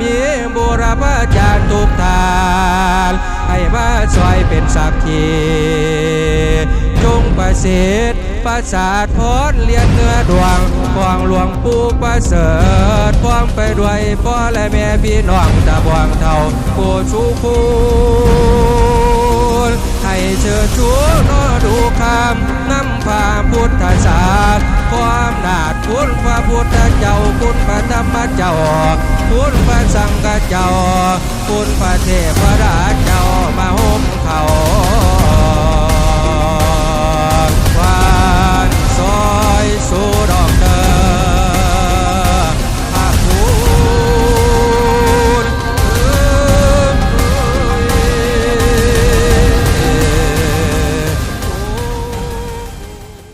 มีบุรพาจารย์ทุกทานให้มาซอยเป็นสักขีจงประสิทธิ์ประสาทพรเลียนเนื้อดวงกองหลวงปู่ประเสริฐพร้อมไปด้วยพ่อและแม่พี่น้องตาบวงเท่าผู้ชูคูณให้เชิญชูนอดูคำนำพาพุทธศาส คุณพระธรรมเจ้าคุณพระสังฆเจ้าคุณพระเทพราช